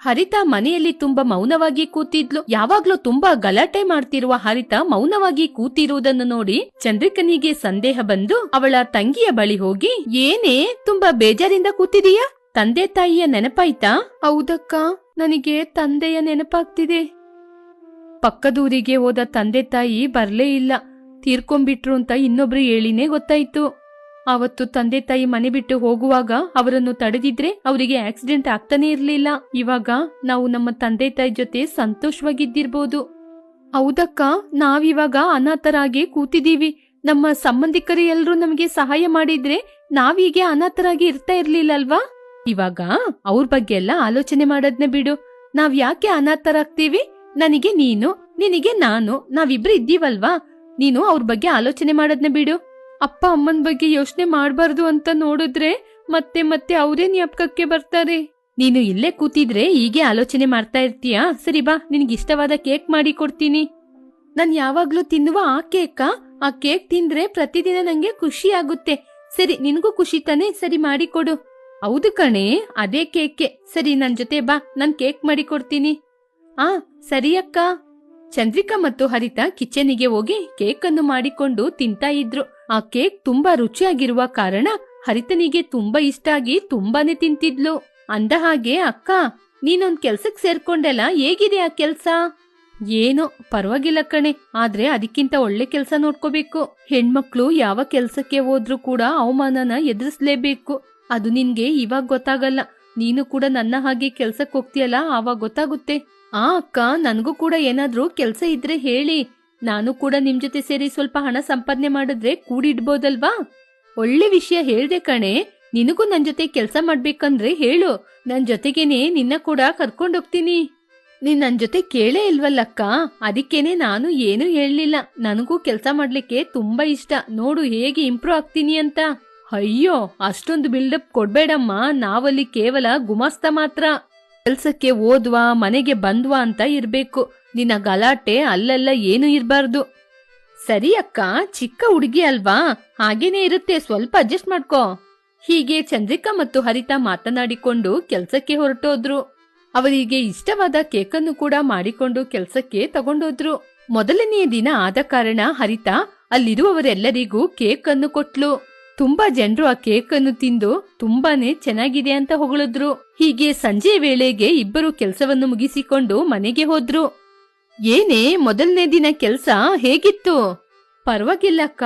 ಹರಿತ ಮನೆಯಲ್ಲಿ ತುಂಬಾ ಮೌನವಾಗಿ ಕೂತಿದ್ಲು. ಯಾವಾಗ್ಲೂ ತುಂಬಾ ಗಲಾಟೆ ಮಾಡ್ತಿರುವ ಹರಿತ ಮೌನವಾಗಿ ಕೂತಿರುವುದನ್ನು ನೋಡಿ ಚಂದ್ರಿಕನಿಗೆ ಸಂದೇಹ ಬಂದು ಅವಳ ತಂಗಿಯ ಬಳಿ ಹೋಗಿ, ಏನೇ ತುಂಬಾ ಬೇಜಾರಿಂದ ಕೂತಿದೀಯಾ? ತಂದೆ ತಾಯಿಯ ನೆನಪಾಯ್ತಾ? ಹೌದಕ್ಕ, ನನಗೆ ತಂದೆಯ ನೆನಪಾಗ್ತಿದೆ. ಪಕ್ಕದೂರಿಗೆ ಹೋದ ತಂದೆ ತಾಯಿ ಬರ್ಲೇ ಇಲ್ಲ. ತೀರ್ಕೊಂಡ್ಬಿಟ್ರು ಅಂತ ಇನ್ನೊಬ್ರು ಹೇಳಿನೇ ಗೊತ್ತಾಯ್ತು. ಅವತ್ತು ತಂದೆ ತಾಯಿ ಮನೆ ಬಿಟ್ಟು ಹೋಗುವಾಗ ಅವರನ್ನು ತಡೆದಿದ್ರೆ ಅವರಿಗೆ ಆಕ್ಸಿಡೆಂಟ್ ಆಗ್ತಾನೆ ಇರಲಿಲ್ಲ. ಇವಾಗ ನಾವು ನಮ್ಮ ತಂದೆ ತಾಯಿ ಜೊತೆ ಸಂತೋಷವಾಗಿದ್ದಿರ್ಬೋದು. ಹೌದಕ್ಕ, ನಾವಿವಾಗ ಅನಾಥರಾಗಿ ಕೂತಿದೀವಿ ನಮ್ಮ ಸಂಬಂಧಿಕರು ಎಲ್ಲರೂ ನಮಗೆ ಸಹಾಯ ಮಾಡಿದ್ರೆ ನಾವೀಗೆ ಅನಾಥರಾಗಿ ಇರ್ತಾ ಇರ್ಲಿಲ್ಲ ಅಲ್ವಾ ಇವಾಗ ಅವ್ರ ಬಗ್ಗೆ ಎಲ್ಲ ಆಲೋಚನೆ ಮಾಡೋದ್ನ ಬಿಡು. ನಾವ್ ಯಾಕೆ ಅನಾಥರಾಗ್ತೀವಿ? ನನಗೆ ನೀನು, ನಿನಗೆ ನಾನು, ನಾವಿಬ್ರು ಇದ್ದೀವಲ್ವಾ? ನೀನು ಅವ್ರ ಬಗ್ಗೆ ಆಲೋಚನೆ ಮಾಡೋದ್ನ ಬಿಡು. ಅಪ್ಪ ಅಮ್ಮನ ಬಗ್ಗೆ ಯೋಚನೆ ಮಾಡಬಾರ್ದು ಅಂತ ನೋಡಿದ್ರೆ ಮತ್ತೆ ಮತ್ತೆ ಅವರೇ ಜ್ಞಾಪಕಕ್ಕೆ ಬರ್ತಾರೆ. ನೀನು ಇಲ್ಲೇ ಕೂತಿದ್ರೆ ಹೀಗೆ ಆಲೋಚನೆ ಮಾಡ್ತಾ ಇರ್ತೀಯಾ? ಸರಿ ಬಾ, ನಿನ್ಗೆ ಇಷ್ಟವಾದ ಕೇಕ್ ಮಾಡಿ ಕೊಡ್ತೀನಿ. ನಾನು ಯಾವಾಗ್ಲೂ ತಿನ್ನುವ ಆ ಕೇಕ? ಆ ಕೇಕ್ ತಿಂದ್ರೆ ಪ್ರತಿದಿನ ನಂಗೆ ಖುಷಿ ಆಗುತ್ತೆ. ಸರಿ, ನಿನಗೂ ಖುಷಿ ತಾನೆ? ಸರಿ ಮಾಡಿಕೊಡು ಹೌದು ಕಣೆ, ಅದೇ ಕೇಕೆ. ಸರಿ, ನನ್ ಜೊತೆ ಬಾ, ನಾನು ಕೇಕ್ ಮಾಡಿ ಕೊಡ್ತೀನಿ. ಆ, ಸರಿ ಅಕ್ಕ. ಚಂದ್ರಿಕಾ ಮತ್ತು ಹರಿತಾ ಕಿಚನಿಗೆ ಹೋಗಿ ಕೇಕ್ ಅನ್ನು ಮಾಡಿಕೊಂಡು ತಿಂತಾ ಇದ್ರು. ಆ ಕೇಕ್ ತುಂಬಾ ರುಚಿಯಾಗಿರುವ ಕಾರಣ ಹರಿತನಿಗೆ ತುಂಬಾ ಇಷ್ಟ ಆಗಿ ತುಂಬಾನೇ ತಿಂತಿದ್ಲು. ಅಂದ ಹಾಗೆ, ಅಕ್ಕ, ನೀನೊಂದ್ ಕೆಲ್ಸಕ್ ಸೇರ್ಕೊಂಡೆಲ್ಲ ಹೇಗಿದೆ ಆ ಕೆಲ್ಸ? ಏನೋ, ಪರವಾಗಿಲ್ಲ ಕಣೆ, ಆದ್ರೆ ಅದಕ್ಕಿಂತ ಒಳ್ಳೆ ಕೆಲ್ಸ ನೋಡ್ಕೋಬೇಕು. ಹೆಣ್ಮಕ್ಳು ಯಾವ ಕೆಲ್ಸಕ್ಕೆ ಹೋದ್ರೂ ಕೂಡ ಅವಮಾನನ ಎದುರಿಸ್ಲೇಬೇಕು. ಅದು ನಿನ್ಗೆ ಇವಾಗ ಗೊತ್ತಾಗಲ್ಲ. ನೀನು ಕೂಡ ನನ್ನ ಹಾಗೆ ಕೆಲ್ಸಕ್ ಹೋಗ್ತಿಯಲ್ಲ, ಆವಾಗ ಗೊತ್ತಾಗುತ್ತೆ. ಆ, ಅಕ್ಕ, ನನಗೂ ಕೂಡ ಏನಾದ್ರೂ ಕೆಲ್ಸ ಇದ್ರೆ ಹೇಳಿ. ನಾನು ಕೂಡ ನಿಮ್ ಜೊತೆ ಸೇರಿ ಸ್ವಲ್ಪ ಹಣ ಸಂಪಾದನೆ ಮಾಡಿದ್ರೆ ಕೂಡಿಡ್ಬೋದಲ್ವಾ? ಒಳ್ಳೆ ವಿಷಯ ಹೇಳ್ದೆ ಕಣೆ. ನಿನಗೂ ನನ್ ಜೊತೆ ಕೆಲಸ ಮಾಡ್ಬೇಕಂದ್ರೆ ಹೇಳು. ನನ್ ಜೊತೆಗೇನೆ ನಿನ್ನ ಕೂಡ ಕರ್ಕೊಂಡೋಗ್ತೀನಿ ನೀನ್ ನನ್ ಜೊತೆ ಕೇಳೇ ಇಲ್ವಲ್ಲಕ್ಕ? ಅದಕ್ಕೇನೆ ನಾನು ಏನು ಹೇಳಲಿಲ್ಲ. ನನಗೂ ಕೆಲಸ ಮಾಡ್ಲಿಕ್ಕೆ ತುಂಬಾ ಇಷ್ಟ. ನೋಡು ಹೇಗೆ ಇಂಪ್ರೂವ್ ಆಗ್ತೀನಿ ಅಂತ. ಅಯ್ಯೋ, ಅಷ್ಟೊಂದು ಬಿಲ್ಡಪ್ ಕೊಡ್ಬೇಡಮ್ಮ. ನಾವಲ್ಲಿ ಕೇವಲ ಗುಮಾಸ್ತ ಮಾತ್ರ. ಕೆಲ್ಸಕ್ಕೆ ಓದ್ವಾ, ಮನೆಗೆ ಬಂದ್ವಾ ಅಂತ ಇರ್ಬೇಕು. ನಿನ್ನ ಗಲಾಟೆ ಅಲ್ಲೆಲ್ಲ ಏನು ಇರಬಾರ್ದು. ಸರಿ ಅಕ್ಕ, ಚಿಕ್ಕ ಹುಡುಗಿ ಅಲ್ವಾ? ಹಾಗೇನೆ ಇರುತ್ತೆ, ಸ್ವಲ್ಪ ಅಡ್ಜಸ್ಟ್ ಮಾಡ್ಕೋ. ಹೀಗೆ ಚಂದ್ರಿಕಾ ಮತ್ತು ಹರಿತಾ ಮಾತನಾಡಿಕೊಂಡು ಕೆಲ್ಸಕ್ಕೆ ಹೊರಟೋದ್ರು. ಅವರಿಗೆ ಇಷ್ಟವಾದ ಕೇಕನ್ನು ಕೂಡ ಮಾಡಿಕೊಂಡು ಕೆಲ್ಸಕ್ಕೆ ತಗೊಂಡೋದ್ರು. ಮೊದಲನೆಯ ದಿನ ಆದ ಕಾರಣ ಹರಿತಾ ಅಲ್ಲಿರುವವರೆಲ್ಲರಿಗೂ ಕೇಕ್ ಅನ್ನು ಕೊಟ್ಲು. ತುಂಬಾ ಜನರು ಆ ಕೇಕ್ ಅನ್ನು ತಿಂದು ತುಂಬಾನೇ ಚೆನ್ನಾಗಿದೆ ಅಂತ ಹೊಗಳಿದ್ರು. ಹೀಗೆ ಸಂಜೆ ವೇಳೆಗೆ ಇಬ್ಬರು ಕೆಲಸವನ್ನು ಮುಗಿಸಿಕೊಂಡು ಮನೆಗೆ ಹೋದ್ರು. ಏನೇ ಮೊದಲನೇ ದಿನ ಕೆಲ್ಸ ಹೇಗಿತ್ತು? ಪರವಾಗಿಲ್ಲಕ್ಕ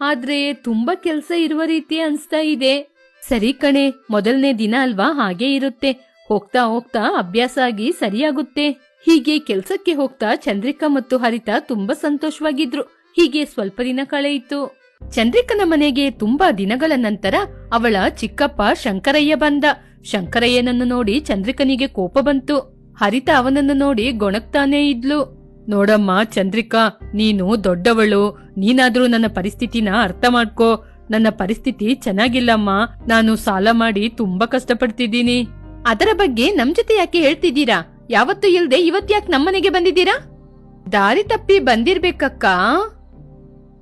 ಆದ್ರೆ ತುಂಬಾ ಕೆಲ್ಸ ಇರುವ ರೀತಿ ಅನ್ಸ್ತಾ ಇದೆ. ಸರಿ ಕಣೆ, ಮೊದಲನೇ ದಿನ ಅಲ್ವಾ ಹಾಗೆ ಇರುತ್ತೆ. ಹೋಗ್ತಾ ಹೋಗ್ತಾ ಅಭ್ಯಾಸ ಆಗಿ ಸರಿಯಾಗುತ್ತೆ. ಹೀಗೆ ಕೆಲ್ಸಕ್ಕೆ ಹೋಗ್ತಾ ಚಂದ್ರಿಕಾ ಮತ್ತು ಹರಿತಾ ತುಂಬಾ ಸಂತೋಷವಾಗಿದ್ರು. ಹೀಗೆ ಸ್ವಲ್ಪ ದಿನ ಕಳೆಯಿತು ಚಂದ್ರಿಕನ ಮನೆಗೆ ತುಂಬಾ ದಿನಗಳ ನಂತರ ಅವಳ ಚಿಕ್ಕಪ್ಪ ಶಂಕರಯ್ಯ ಬಂದ. ಶಂಕರಯ್ಯನನ್ನು ನೋಡಿ ಚಂದ್ರಿಕನಿಗೆ ಕೋಪ ಬಂತು. ಹರಿತ ಅವನನ್ನು ನೋಡಿ ಗೊಣಕ್ತಾನೇ ಇದ್ಲು. ನೋಡಮ್ಮ, ಚಂದ್ರಿಕಾ, ನೀನು ದೊಡ್ಡವಳು. ನೀನಾದ್ರೂ ನನ್ನ ಪರಿಸ್ಥಿತಿನ ಅರ್ಥ ಮಾಡ್ಕೋ. ನನ್ನ ಪರಿಸ್ಥಿತಿ ಚೆನ್ನಾಗಿಲ್ಲಮ್ಮ. ನಾನು ಸಾಲ ಮಾಡಿ ತುಂಬಾ ಕಷ್ಟಪಡ್ತಿದ್ದೀನಿ. ಅದರ ಬಗ್ಗೆ ನಮ್ ಜೊತೆ ಯಾಕೆ ಹೇಳ್ತಿದ್ದೀರಾ? ಯಾವತ್ತೂ ಇಲ್ದೆ ಇವತ್ತ್ಯಾಕ್ ನಮ್ಮನೆಗೆ ಬಂದಿದ್ದೀರಾ? ದಾರಿ ತಪ್ಪಿ ಬಂದಿರ್ಬೇಕಕ್ಕ.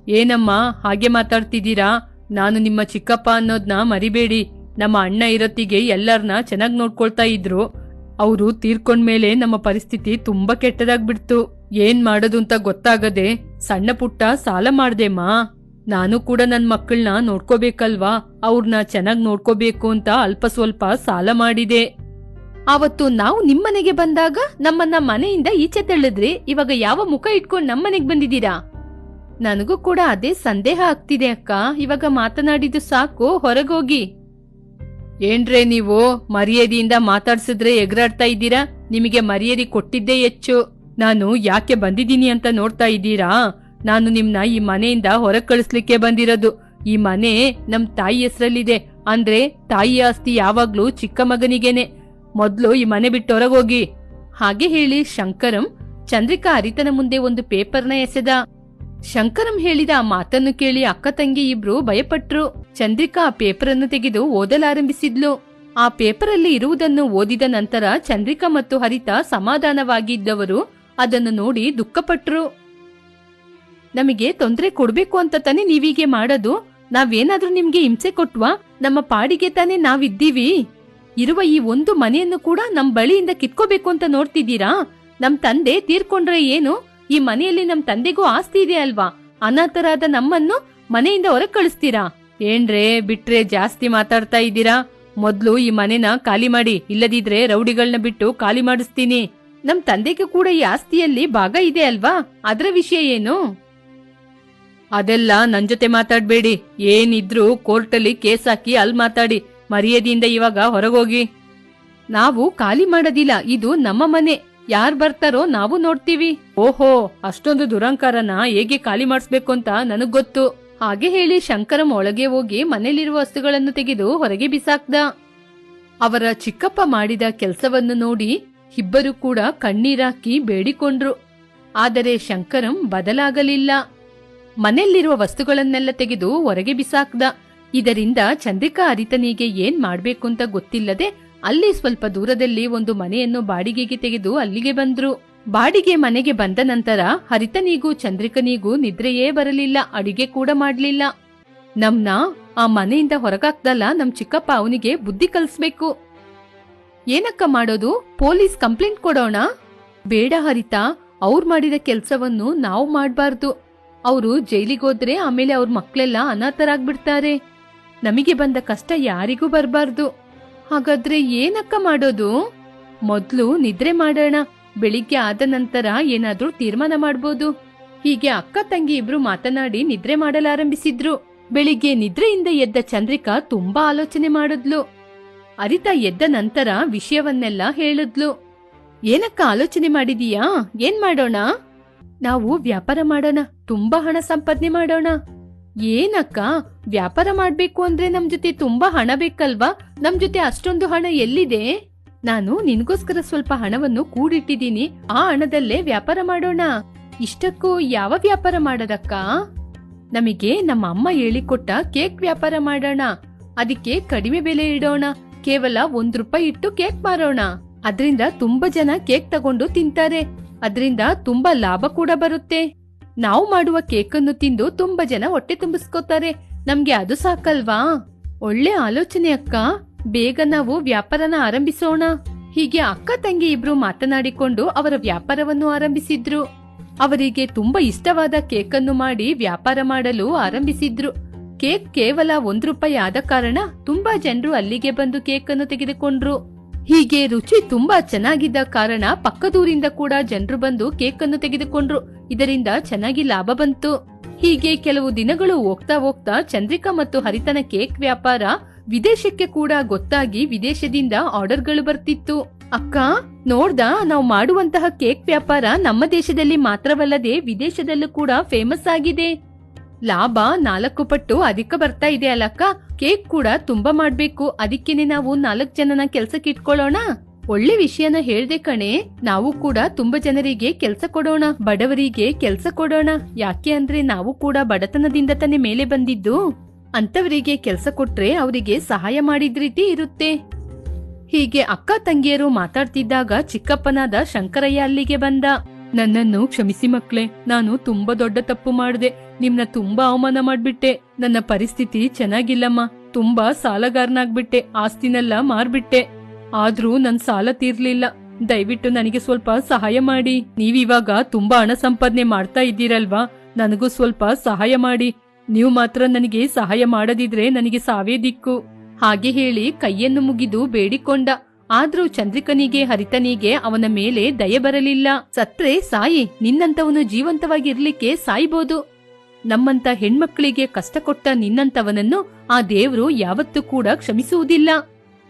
ಏನಮ್ಮ, ಹಾಗೆ ಮಾತಾಡ್ತಿದ್ದೀರಾ? ನಾನು ನಿಮ್ಮ ಚಿಕ್ಕಪ್ಪ ಅನ್ನೋದ್ನ ಮರಿಬೇಡಿ. ನಮ್ಮ ಅಣ್ಣ ಇರತ್ತಿಗೆ ಎಲ್ಲರನ್ನ ಚೆನ್ನಾಗ್ ನೋಡ್ಕೊಳ್ತಾ ಇದ್ರು. ಅವರು ತೀರ್ಕೊಂಡ್ಮೇಲೆ ನಮ್ಮ ಪರಿಸ್ಥಿತಿ ತುಂಬಾ ಕೆಟ್ಟದಾಗ್ಬಿಡ್ತು. ಏನ್ ಮಾಡೋದು ಅಂತ ಗೊತ್ತಾಗದೆ ಸಣ್ಣ ಪುಟ್ಟ ಸಾಲ ಮಾಡ್ದೆಮ್ಮ ನಾನು ಕೂಡ ನನ್ ಮಕ್ಕಳನ್ನ ನೋಡ್ಕೋಬೇಕಲ್ವಾ? ಅವ್ರನ್ನ ಚೆನ್ನಾಗಿ ನೋಡ್ಕೋಬೇಕು ಅಂತ ಅಲ್ಪ ಸ್ವಲ್ಪ ಸಾಲ ಮಾಡಿದೆ. ಅವತ್ತು ನಾವು ನಿಮ್ಮನೆಗೆ ಬಂದಾಗ ನಮ್ಮನ್ನ ಮನೆಯಿಂದ ಈಚೆ ತಳ್ಳಿದ್ರಿ. ಇವಾಗ ಯಾವ ಮುಖ ಇಟ್ಕೊಂಡು ನಮ್ಮನೆಗ್ ಬಂದಿದ್ದೀರಾ? ನನಗೂ ಕೂಡ ಅದೇ ಸಂದೇಹ ಆಗ್ತಿದೆ ಅಕ್ಕ. ಇವಾಗ ಮಾತನಾಡಿದ್ದು ಸಾಕು, ಹೊರಗೋಗಿ. ಏನ್ರೇ ನೀವು ಮರ್ಯಾದೆಯಿಂದ ಮಾತಾಡ್ಸಿದ್ರೆ ಎಗರಾಡ್ತಾ ಇದ್ದೀರಾ? ನಿಮಗೆ ಮರ್ಯಾದೆ ಕೊಟ್ಟಿದ್ದೇ ಹೆಚ್ಚು. ನಾನು ಯಾಕೆ ಬಂದಿದ್ದೀನಿ ಅಂತ ನೋಡ್ತಾ ಇದ್ದೀರಾ? ನಾನು ನಿಮ್ನ ಈ ಮನೆಯಿಂದ ಹೊರಗ್ ಕಳಿಸ್ಲಿಕ್ಕೆ ಬಂದಿರೋದು. ಈ ಮನೆ ನಮ್ ತಾಯಿ ಹೆಸರಲ್ಲಿದೆ. ಅಂದ್ರೆ ತಾಯಿ ಆಸ್ತಿ ಯಾವಾಗ್ಲೂ ಚಿಕ್ಕ ಮಗನಿಗೇನೆ. ಮೊದ್ಲು ಈ ಮನೆ ಬಿಟ್ಟು ಹೊರಗೋಗಿ. ಹಾಗೆ ಹೇಳಿ ಶಂಕರಂ ಚಂದ್ರಿಕಾ ಅರಿತನ ಮುಂದೆ ಒಂದು ಪೇಪರ್ನ ಎಸೆದ. ಶಂಕರಂ ಹೇಳಿದ ಆ ಮಾತನ್ನು ಕೇಳಿ ಅಕ್ಕ ತಂಗಿ ಇಬ್ರು ಭಯಪಟ್ರು. ಚಂದ್ರಿಕಾ ಆ ಪೇಪರ್ ಅನ್ನು ತೆಗೆದು ಓದಲಾರಂಭಿಸಿದ್ಲು. ಆ ಪೇಪರಲ್ಲಿ ಇರುವುದನ್ನು ಓದಿದ ನಂತರ ಚಂದ್ರಿಕಾ ಮತ್ತು ಹರಿತ ಸಮಾಧಾನವಾಗಿದ್ದವರು ಅದನ್ನು ನೋಡಿ ದುಃಖಪಟ್ರು. ನಮಗೆ ತೊಂದರೆ ಕೊಡ್ಬೇಕು ಅಂತ ತಾನೇ ನೀವೀಗೆ ಮಾಡೋದು. ನಾವೇನಾದ್ರೂ ನಿಮ್ಗೆ ಹಿಂಸೆ ಕೊಟ್ವಾ? ನಮ್ಮ ಪಾಡಿಗೆ ತಾನೇ ನಾವಿದ್ದೀವಿ. ಇರುವ ಈ ಒಂದು ಮನೆಯನ್ನು ಕೂಡ ನಮ್ ಬಳಿಯಿಂದ ಕಿತ್ಕೋಬೇಕು ಅಂತ ನೋಡ್ತಿದ್ದೀರಾ? ನಮ್ ತಂದೆ ತೀರ್ಕೊಂಡ್ರೆ ಏನು? ಈ ಮನೆಯಲ್ಲಿ ನಮ್ ತಂದೆಗೂ ಆಸ್ತಿ ಇದೆ ಅಲ್ವಾ? ಅನಾಥರಾದ ನಮ್ಮನ್ನು ಮನೆಯಿಂದ ಹೊರಗ್ ಕಳಿಸ್ತೀರಾ ಏನ್ರೇ, ಬಿಟ್ರೆ ಜಾಸ್ತಿ ಮಾತಾಡ್ತಾ ಇದ್ದೀರಾ? ಮೊದ್ಲು ಈ ಮನೆನ ಖಾಲಿ ಮಾಡಿ, ಇಲ್ಲದಿದ್ರೆ ರೌಡಿಗಳನ್ನ ಬಿಟ್ಟು ಖಾಲಿ ಮಾಡಿಸ್ತೀನಿ. ನಮ್ ತಂದೆಗೆ ಕೂಡ ಈ ಆಸ್ತಿಯಲ್ಲಿ ಭಾಗ ಇದೆ ಅಲ್ವಾ? ಅದರ ವಿಷಯ ಏನು? ಅದೆಲ್ಲ ನನ್ ಜೊತೆ ಮಾತಾಡ್ಬೇಡಿ. ಏನಿದ್ರು ಕೋರ್ಟಲ್ಲಿ ಕೇಸ್ ಹಾಕಿ ಅಲ್ಲಿ ಮಾತಾಡಿ. ಮರ್ಯಾದೆಯಿಂದ ಇವಾಗ ಹೊರಗೋಗಿ. ನಾವು ಖಾಲಿ ಮಾಡೋದಿಲ್ಲ. ಇದು ನಮ್ಮ ಮನೆ. ಯಾರ್ ಬರ್ತಾರೋ ನಾವು ನೋಡ್ತೀವಿ. ಓಹೋ, ಅಷ್ಟೊಂದು ದುರಂಕಾರನ ಹೇಗೆ ಖಾಲಿ ಮಾಡಿಸ್ಬೇಕು ಅಂತ ನನಗ್ ಗೊತ್ತು. ಹಾಗೆ ಹೇಳಿ ಶಂಕರಂ ಒಳಗೆ ಹೋಗಿ ಮನೇಲಿರುವ ವಸ್ತುಗಳನ್ನು ತೆಗೆದು ಹೊರಗೆ ಬಿಸಾಕ್ದ. ಅವರ ಚಿಕ್ಕಪ್ಪ ಮಾಡಿದ ಕೆಲಸವನ್ನು ನೋಡಿ ಇಬ್ಬರು ಕೂಡ ಕಣ್ಣೀರಾಕಿ ಬೇಡಿಕೊಂಡ್ರು. ಆದರೆ ಶಂಕರಂ ಬದಲಾಗಲಿಲ್ಲ. ಮನೆಯಲ್ಲಿರುವ ವಸ್ತುಗಳನ್ನೆಲ್ಲ ತೆಗೆದು ಹೊರಗೆ ಬಿಸಾಕ್ದ. ಇದರಿಂದ ಚಂದ್ರಿಕಾ ಅರಿತನಿಗೆ ಏನ್ ಮಾಡ್ಬೇಕು ಅಂತ ಗೊತ್ತಿಲ್ಲದೆ ಅಲ್ಲಿ ಸ್ವಲ್ಪ ದೂರದಲ್ಲಿ ಒಂದು ಮನೆಯನ್ನು ಬಾಡಿಗೆಗೆ ತೆಗೆದು ಅಲ್ಲಿಗೆ ಬಂದ್ರು. ಬಾಡಿಗೆ ಮನೆಗೆ ಬಂದ ನಂತರ ಹರಿತನಿಗೂ ಚಂದ್ರಿಕನಿಗೂ ನಿದ್ರೆಯೇ ಬರಲಿಲ್ಲ, ಅಡಿಗೆ ಕೂಡ ಮಾಡಲಿಲ್ಲ. ನಮ್ನ ಆ ಮನೆಯಿಂದ ಹೊರಗಾಕ್ದಲ್ಲ ನಮ್ ಚಿಕ್ಕಪ್ಪ ಅವನಿಗೆ ಬುದ್ಧಿ ಕಲಿಸ್ಬೇಕು. ಏನಕ್ಕ ಮಾಡೋದು? ಪೊಲೀಸ್ ಕಂಪ್ಲೇಂಟ್ ಕೊಡೋಣ? ಬೇಡ ಹರಿತ, ಅವ್ರ್ ಮಾಡಿದ ಕೆಲ್ಸವನ್ನು ನಾವು ಮಾಡಬಾರ್ದು. ಅವರು ಜೈಲಿಗೋದ್ರೆ ಆಮೇಲೆ ಅವ್ರ ಮಕ್ಳೆಲ್ಲ ಅನಾಥರಾಗ್ಬಿಡ್ತಾರೆ ನಮಗೆ ಬಂದ ಕಷ್ಟ ಯಾರಿಗೂ ಬರಬಾರ್ದು. ಹಾಗಾದ್ರೆ ಏನಕ್ಕ ಮಾಡೋದು? ಮೊದ್ಲು ನಿದ್ರೆ ಮಾಡೋಣ. ಬೆಳಿಗ್ಗೆ ಆದ ನಂತರ ಏನಾದ್ರೂ ತೀರ್ಮಾನ ಮಾಡ್ಬೋದು. ಹೀಗೆ ಅಕ್ಕ ತಂಗಿ ಇಬ್ರು ಮಾತನಾಡಿ ನಿದ್ರೆ ಮಾಡಲಾರಂಭಿಸಿದ್ರು. ಬೆಳಿಗ್ಗೆ ನಿದ್ರೆಯಿಂದ ಎದ್ದ ಚಂದ್ರಿಕಾ ತುಂಬಾ ಆಲೋಚನೆ ಮಾಡಿದ್ಲು. ಅರಿತಾ ಎದ್ದ ನಂತರ ವಿಷಯವನ್ನೆಲ್ಲ ಹೇಳಿದ್ಲು. ಏನಕ್ಕ ಆಲೋಚನೆ ಮಾಡಿದೀಯಾ? ಏನ್ ಮಾಡೋಣ? ನಾವು ವ್ಯಾಪಾರ ಮಾಡೋಣ, ತುಂಬಾ ಹಣ ಸಂಪಾದನೆ ಮಾಡೋಣ. ಏನಕ್ಕ? ವ್ಯಾಪಾರ ಮಾಡ್ಬೇಕು ಅಂದ್ರೆ ನಮ್ ಜೊತೆ ತುಂಬಾ ಹಣ ಬೇಕಲ್ವಾ? ನಮ್ ಜೊತೆ ಅಷ್ಟೊಂದು ಹಣ ಎಲ್ಲಿದೆ? ನಾನು ನಿನ್ಗೋಸ್ಕರ ಸ್ವಲ್ಪ ಹಣವನ್ನು ಕೂಡಿಟ್ಟಿದ್ದೀನಿ, ಆ ಹಣದಲ್ಲೇ ವ್ಯಾಪಾರ ಮಾಡೋಣ. ಇಷ್ಟಕ್ಕೂ ಯಾವ ವ್ಯಾಪಾರ ಮಾಡೋದಕ್ಕ? ನಮಗೆ ನಮ್ಮ ಅಮ್ಮ ಹೇಳಿಕೊಟ್ಟ ಕೇಕ್ ವ್ಯಾಪಾರ ಮಾಡೋಣ. ಅದಕ್ಕೆ ಕಡಿಮೆ ಬೆಲೆ ಇಡೋಣ. ಕೇವಲ ಒಂದ್ ರೂಪಾಯಿ ಇಟ್ಟು ಕೇಕ್ ಮಾರೋಣ. ಅದ್ರಿಂದ ತುಂಬಾ ಜನ ಕೇಕ್ ತಗೊಂಡು ತಿಂತಾರೆ. ಅದ್ರಿಂದ ತುಂಬಾ ಲಾಭ ಕೂಡ ಬರುತ್ತೆ. ನಾವು ಮಾಡುವ ಕೇಕನ್ನು ತಿಂದು ತುಂಬಾ ಜನ ಹೊಟ್ಟೆ ತುಂಬಿಸ್ಕೋತಾರೆ. ನಮ್ಗೆ ಅದು ಸಾಕಲ್ವಾ? ಒಳ್ಳೆ ಆಲೋಚನೆ ಅಕ್ಕ. ಬೇಗ ನಾವು ವ್ಯಾಪಾರನ ಆರಂಭಿಸೋಣ. ಹೀಗೆ ಅಕ್ಕ ತಂಗಿ ಇಬ್ರು ಮಾತನಾಡಿಕೊಂಡು ಅವರ ವ್ಯಾಪಾರವನ್ನು ಆರಂಭಿಸಿದ್ರು. ಅವರಿಗೆ ತುಂಬಾ ಇಷ್ಟವಾದ ಕೇಕನ್ನು ಮಾಡಿ ವ್ಯಾಪಾರ ಮಾಡಲು ಆರಂಭಿಸಿದ್ರು. ಕೇಕ್ ಕೇವಲ ಒಂದ್ ರೂಪಾಯಿ ಆದ ಕಾರಣ ತುಂಬಾ ಜನರು ಅಲ್ಲಿಗೆ ಬಂದು ಕೇಕ್ ಅನ್ನು ತೆಗೆದುಕೊಂಡ್ರು. ಹೀಗೆ ರುಚಿ ತುಂಬಾ ಚೆನ್ನಾಗಿದ್ದ ಕಾರಣ ಪಕ್ಕದೂರಿಂದ ಕೂಡ ಜನರು ಬಂದು ಕೇಕ್ ಅನ್ನು ತೆಗೆದುಕೊಂಡ್ರು. ಇದರಿಂದ ಚೆನ್ನಾಗಿ ಲಾಭ ಬಂತು. ಹೀಗೆ ಕೆಲವು ದಿನಗಳು ಹೋಗ್ತಾ ಹೋಗ್ತಾ ಚಂದ್ರಿಕಾ ಮತ್ತು ಹರಿತನ ಕೇಕ್ ವ್ಯಾಪಾರ ವಿದೇಶಕ್ಕೆ ಕೂಡ ಗೊತ್ತಾಗಿ ವಿದೇಶದಿಂದ ಆರ್ಡರ್ಗಳು ಬರ್ತಿತ್ತು. ಅಕ್ಕ, ನೋಡ್ದ, ನಾವು ಮಾಡುವಂತಹ ಕೇಕ್ ವ್ಯಾಪಾರ ನಮ್ಮ ದೇಶದಲ್ಲಿ ಮಾತ್ರವಲ್ಲದೆ ವಿದೇಶದಲ್ಲೂ ಕೂಡ ಫೇಮಸ್ ಆಗಿದೆ. ಲಾಭ ನಾಲ್ಕು ಪಟ್ಟು ಅಧಿಕ ಬರ್ತಾ ಇದೆ ಅಲ್ಲಕ್ಕ ಕೇಕ್ ಕೂಡ ತುಂಬಾ ಮಾಡ್ಬೇಕು. ಅದಕ್ಕೇನೆ ನಾವು ನಾಲ್ಕು ಜನನ ಕೆಲ್ಸಕ್ಕೆ ಇಟ್ಕೊಳ್ಳೋಣ? ಒಳ್ಳೆ ವಿಷಯನ ಹೇಳ್ದೆ ಕಣೆ. ನಾವು ಕೂಡ ತುಂಬಾ ಜನರಿಗೆ ಕೆಲ್ಸ ಕೊಡೋಣ. ಬಡವರಿಗೆ ಕೆಲ್ಸ ಕೊಡೋಣ. ಯಾಕೆ ಅಂದ್ರೆ ನಾವು ಕೂಡ ಬಡತನದಿಂದ ತಾನೇ ಮೇಲೆ ಬಂದಿದ್ದು. ಅಂತವರಿಗೆ ಕೆಲ್ಸ ಕೊಟ್ರೆ ಅವರಿಗೆ ಸಹಾಯ ಮಾಡಿದ ರೀತಿ ಇರುತ್ತೆ. ಹೀಗೆ ಅಕ್ಕ ತಂಗಿಯರು ಮಾತಾಡ್ತಿದ್ದಾಗ ಚಿಕ್ಕಪ್ಪನಾದ ಶಂಕರಯ್ಯ ಅಲ್ಲಿಗೆ ಬಂದ. ನನ್ನನ್ನು ಕ್ಷಮಿಸಿ ಮಕ್ಳೇ ನಾನು ತುಂಬಾ ದೊಡ್ಡ ತಪ್ಪು ಮಾಡಿದೆ. ನಿಮ್ನ ತುಂಬಾ ಅವಮಾನ ಮಾಡ್ಬಿಟ್ಟೆ. ನನ್ನ ಪರಿಸ್ಥಿತಿ ಚೆನ್ನಾಗಿಲ್ಲಮ್ಮ. ತುಂಬಾ ಸಾಲಗಾರನಾಗ್ಬಿಟ್ಟೆ. ಆಸ್ತಿನೆಲ್ಲ ಮಾರ್ಬಿಟ್ಟೆ. ಆದ್ರೂ ನನ್ ಸಾಲ ತೀರ್ಲಿಲ್ಲ. ದಯವಿಟ್ಟು ನನಗೆ ಸ್ವಲ್ಪ ಸಹಾಯ ಮಾಡಿ. ನೀವಿವಾಗ ತುಂಬಾ ಹಣ ಸಂಪಾದನೆ ಮಾಡ್ತಾ ಇದ್ದೀರಲ್ವಾ? ನನಗೂ ಸ್ವಲ್ಪ ಸಹಾಯ ಮಾಡಿ. ನೀವು ಮಾತ್ರ ನನಗೆ ಸಹಾಯ ಮಾಡದಿದ್ರೆ ನನಗೆ ಸಾವೇ ದಿಕ್ಕು. ಹಾಗೆ ಹೇಳಿ ಕೈಯನ್ನು ಮುಗಿದು ಬೇಡಿಕೊಂಡ. ಆದ್ರೂ ಚಂದ್ರಿಕನಿಗೆ, ಹರಿತನಿಗೆ ಅವನ ಮೇಲೆ ದಯೆ ಬರಲಿಲ್ಲ. ಸತ್ರೆ, ಸಾಯಿ ನಿನ್ನಂತವನು ಜೀವಂತವಾಗಿರ್ಲಿಕ್ಕೆ ಸಾಯ್ಬೋದು. ನಮ್ಮಂತ ಹೆಣ್ಮಕ್ಳಿಗೆ ಕಷ್ಟ ಕೊಟ್ಟ ನಿನ್ನಂತವನನ್ನು ಆ ದೇವ್ರು ಯಾವತ್ತೂ ಕೂಡ ಕ್ಷಮಿಸುವುದಿಲ್ಲ.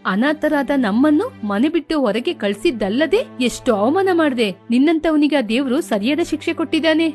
ಅನಾಥರಾದ ನಮ್ಮನ್ನು ಮನೆ ಬಿಟ್ಟು ಹೊರಗೆ ಕಳ್ಸಿದ್ದಲ್ಲದೆ ಎಷ್ಟು ಅವಮಾನ ಮಾಡ್ದೆ. ನಿನ್ನಂತವನಿಗೆ ಆ ದೇವ್ರು ಸರಿಯಾದ ಶಿಕ್ಷೆ ಕೊಟ್ಟಿದ್ದಾನೆ.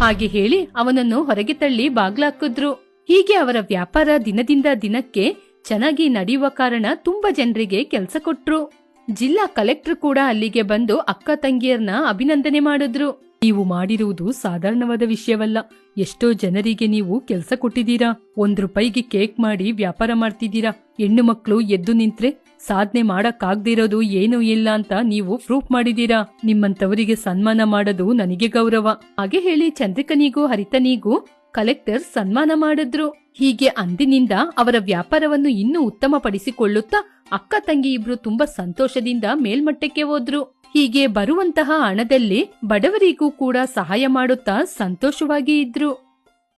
ಹಾಗೆ ಹೇಳಿ ಅವನನ್ನು ಹೊರಗೆ ತಳ್ಳಿ ಬಾಗ್ಲಾಕಿದ್ರು. ಹೀಗೆ ಅವರ ವ್ಯಾಪಾರ ದಿನದಿಂದ ದಿನಕ್ಕೆ ಚೆನ್ನಾಗಿ ನಡೆಯುವ ಕಾರಣ ತುಂಬಾ ಜನರಿಗೆ ಕೆಲಸ ಕೊಟ್ರು. ಜಿಲ್ಲಾ ಕಲೆಕ್ಟರ್ ಕೂಡ ಅಲ್ಲಿಗೆ ಬಂದು ಅಕ್ಕ ತಂಗಿಯರ್ನ ಅಭಿನಂದನೆ ಮಾಡಿದ್ರು. ನೀವು ಮಾಡಿರುವುದು ಸಾಧಾರಣವಾದ ವಿಷಯವಲ್ಲ. ಎಷ್ಟೋ ಜನರಿಗೆ ನೀವು ಕೆಲಸ ಕೊಟ್ಟಿದ್ದೀರಾ. ಒಂದ್ ರೂಪಾಯಿಗೆ ಕೇಕ್ ಮಾಡಿ ವ್ಯಾಪಾರ ಮಾಡ್ತಿದ್ದೀರಾ. ಹೆಣ್ಣು ಮಕ್ಕಳು ಎದ್ದು ನಿಂತ್ರೆ ಸಾಧನೆ ಮಾಡಕ್ಕಾಗ್ದಿರೋದು ಏನು ಇಲ್ಲ ಅಂತ ನೀವು ಪ್ರೂಫ್ ಮಾಡಿದೀರಾ ನಿಮ್ಮಂತವರಿಗೆ ಸನ್ಮಾನ ಮಾಡೋದು ನನಗೆ ಗೌರವ. ಹಾಗೆ ಹೇಳಿ ಚಂದ್ರಿಕನಿಗೂ, ಹರಿತನಿಗೂ ಕಲೆಕ್ಟರ್ ಸನ್ಮಾನ ಮಾಡಿದ್ರು. ಹೀಗೆ ಅಂದಿನಿಂದ ಅವರ ವ್ಯಾಪಾರವನ್ನು ಇನ್ನೂ ಉತ್ತಮಪಡಿಸಿಕೊಳ್ಳುತ್ತಾ ಅಕ್ಕ ತಂಗಿ ಇಬ್ರು ತುಂಬಾ ಸಂತೋಷದಿಂದ ಮೇಲ್ಮಟ್ಟಕ್ಕೆ ಹೋದ್ರು. ಹೀಗೆ ಬರುವಂತಹ ಹಣದಲ್ಲಿ ಬಡವರಿಗೂ ಕೂಡ ಸಹಾಯ ಮಾಡುತ್ತಾ ಸಂತೋಷವಾಗಿ ಇದ್ರು.